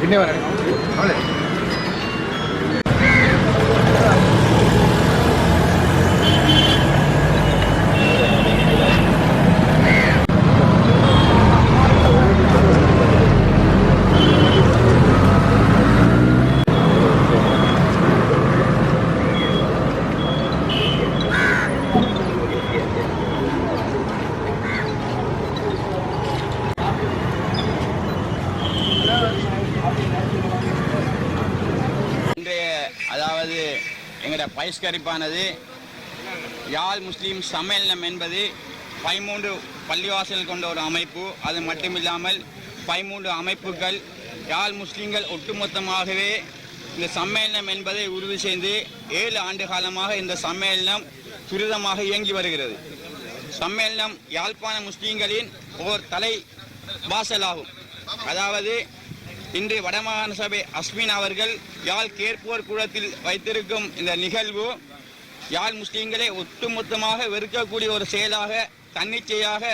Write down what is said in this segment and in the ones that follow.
பின்னே வரேன் இன்றைய அதாவது எங்களோட பயிஸ்கரிப்பானது யாழ் முஸ்லீம் சம்மேளனம் என்பது பதிமூன்று பள்ளிவாசல் கொண்ட ஒரு அமைப்பு. அது மட்டுமில்லாமல் பதிமூன்று அமைப்புகள் யாழ் முஸ்லீம்கள் ஒட்டுமொத்தமாகவே இந்த சம்மேளனம் என்பதை உறுதி செய்து ஏழு ஆண்டு காலமாக இந்த சம்மேளனம் துரிதமாக இயங்கி வருகிறது. சம்மேளனம் யாழ்ப்பாண முஸ்லீம்களின் ஓர் தலை வாசலாகும் அதாவது இன்று வடமாகாண சபை அஸ்மின் அவர்கள் யாழ் கேட்போர் கூடத்தில் வைத்திருக்கும் இந்த நிகழ்வு யாழ் முஸ்லீம்களை ஒட்டுமொத்தமாக வெறுக்கக்கூடிய ஒரு செயலாக தன்னிச்சையாக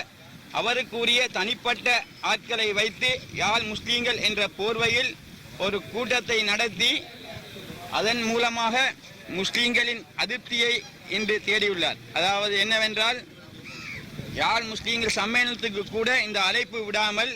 அவருக்குரிய தனிப்பட்ட ஆட்களை வைத்து யாழ் முஸ்லீம்கள் என்ற போர்வையில் ஒரு கூட்டத்தை நடத்தி அதன் மூலமாக முஸ்லீம்களின் அதிருப்தியை இன்று தேடியுள்ளார். அதாவது என்னவென்றால் யாழ் முஸ்லீம்கள் சம்மேளனத்துக்கு கூட இந்த அழைப்பு விடாமல்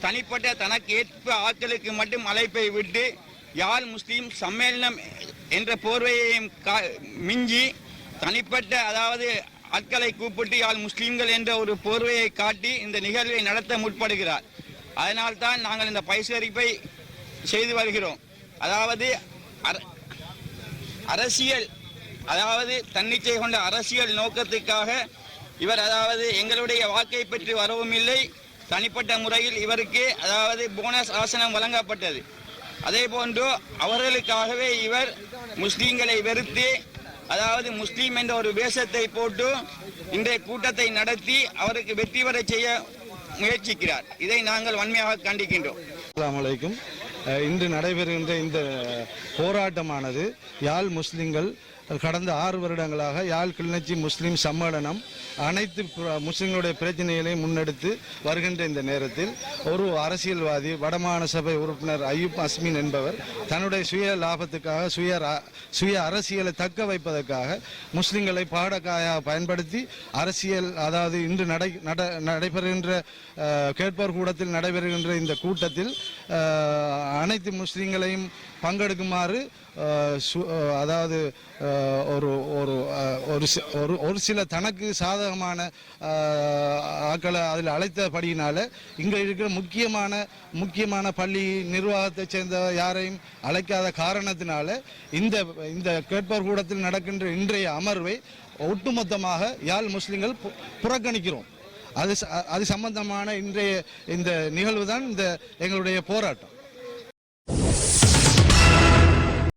தனிப்பட்ட தனக்கு ஏற்ப ஆட்களுக்கு மட்டும் அழைப்பை விட்டு யாழ் முஸ்லீம் சம்மேளனம் என்ற போர்வையையும் கா- மிஞ்சி தனிப்பட்ட அதாவது ஆட்களை கூப்பிட்டு யாழ் முஸ்லீம்கள் என்ற ஒரு போர்வையை காட்டி இந்த நிகழ்வை நடத்த முற்படுகிறார். அதனால்தான் நாங்கள் இந்த பயிற்சியறிப்பை செய்து வருகிறோம். அதாவது அர- அரசியல் அதாவது தன்னிச்சை கொண்ட அரசியல் நோக்கத்துக்காக இவர் அதாவது எங்களுடைய வாக்கை பெற்று வரவும் இல்லை. தனிப்பட்ட முறையில் இவருக்கு அதாவது போனஸ் ஆசனம் வழங்கப்பட்டது. அதே போன்று அவர்களுக்காகவே இவர் முஸ்லீம்களை வெறுத்து அதாவது முஸ்லீம் என்ற ஒரு வேஷத்தை போட்டு இன்றைய கூட்டத்தை நடத்தி அவருக்கு வெற்றி பெறச் செய்ய முயற்சிக்கிறார். இதை நாங்கள் வன்மையாக கண்டிக்கின்றோம். அஸ்ஸலாமு இன்று நடைபெறுகின்ற இந்த போராட்டமானது யாழ் முஸ்லிம்கள் கடந்த ஆறு வருடங்களாக யாழ் கிளிநொச்சி முஸ்லீம் சம்மேளனம் அனைத்து முஸ்லீம்களுடைய முஸ்லிம்களுடைய பிரச்சனைகளையும் முன்னெடுத்து வருகின்ற இந்த நேரத்தில் ஒரு அரசியல்வாதி வடமான சபை உறுப்பினர் அய்யூப் அஸ்மின் என்பவர் தன்னுடைய சுய லாபத்துக்காக சுய சுய அரசியலை தக்க வைப்பதற்காக முஸ்லீம்களை பாடக்காயாக பயன்படுத்தி அரசியல் அதாவது இன்று நடை நட நடைபெறுகின்ற கேட்போர் கூடத்தில் நடைபெறுகின்ற இந்த கூட்டத்தில் அனைத்து முஸ்லீம்களையும் பங்கெடுக்குமாறு சு- அதாவது ஒரு ஒரு ஒரு ஒரு ஒரு சில தனக்கு சாதகமான ஆக்களை அதில் அழைத்தபடியினால இங்கே இருக்கிற முக்கியமான முக்கியமான பள்ளி நிர்வாகத்தை சேர்ந்த யாரையும் அழைக்காத காரணத்தினால இந்த இந்த கேட்போர் கூடத்தில் நடக்கின்ற இன்றைய அமர்வை ஒட்டுமொத்தமாக யாழ் முஸ்லிம்கள் பு- புறக்கணிக்கிறோம். அது அது சம்பந்தமான இன்றைய இந்த நிகழ்வு தான் இந்த எங்களுடைய போராட்டம்.